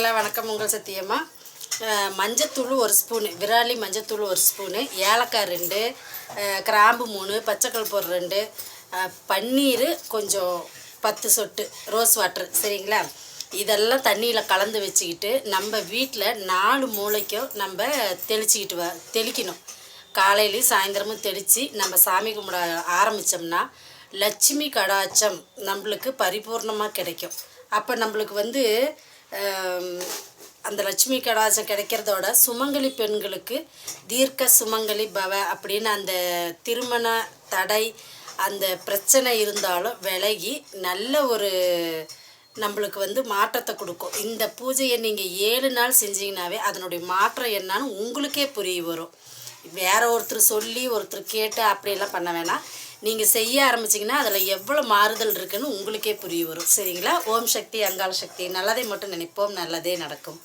எல்லாம் வணக்கம் உங்கள் சத்தியம்மா. மஞ்சத்தூள் ஒரு ஸ்பூனு விராலி மஞ்சத்தூள் ஒரு ஸ்பூனு ஏலக்காய் ரெண்டு கிராம்பு மூணு பச்சைக்கல்பூர் ரெண்டு பன்னீர் கொஞ்சம் பத்து சொட்டு ரோஸ் வாட்டர் சரிங்களா? இதெல்லாம் தண்ணியில் கலந்து வச்சுக்கிட்டு நம்ம வீட்டில் நாலு மூளைக்கும் நம்ம தெளிச்சிக்கிட்டு வ தெளிக்கணும். காலையிலையும் சாயந்தரமும் தெளித்து நம்ம சாமி கும்பிட ஆரம்பித்தோம்னா லட்சுமி கடாச்சம் நம்மளுக்கு பரிபூர்ணமாக கிடைக்கும். அப்போ நம்மளுக்கு வந்து அந்த லட்சுமி கடாசம் கிடைக்கிறதோட சுமங்கலி பெண்களுக்கு தீர்க்க சுமங்கலி பவ அப்படின்னு அந்த திருமண தடை அந்த பிரச்சனை இருந்தாலும் விலகி நல்ல ஒரு நம்மளுக்கு வந்து மாற்றத்தை கொடுக்கும். இந்த பூஜையை நீங்கள் ஏழு நாள் செஞ்சீங்கன்னாவே அதனுடைய மாற்றம் என்னன்னு உங்களுக்கே புரிய வரும். வேற ஒருத்தர் சொல்லி ஒருத்தர் கேட்டு அப்படியெல்லாம் பண்ண வேணாம். நீங்கள் செய்ய ஆரம்பிச்சிங்கன்னா அதில் எவ்வளோ மாறுதல் இருக்குன்னு உங்களுக்கே புரிய வரும். சரிங்களா? ஓம் சக்தி அங்காள சக்தி. நல்லதை மட்டும் நினைப்போம் நல்லதே நடக்கும்.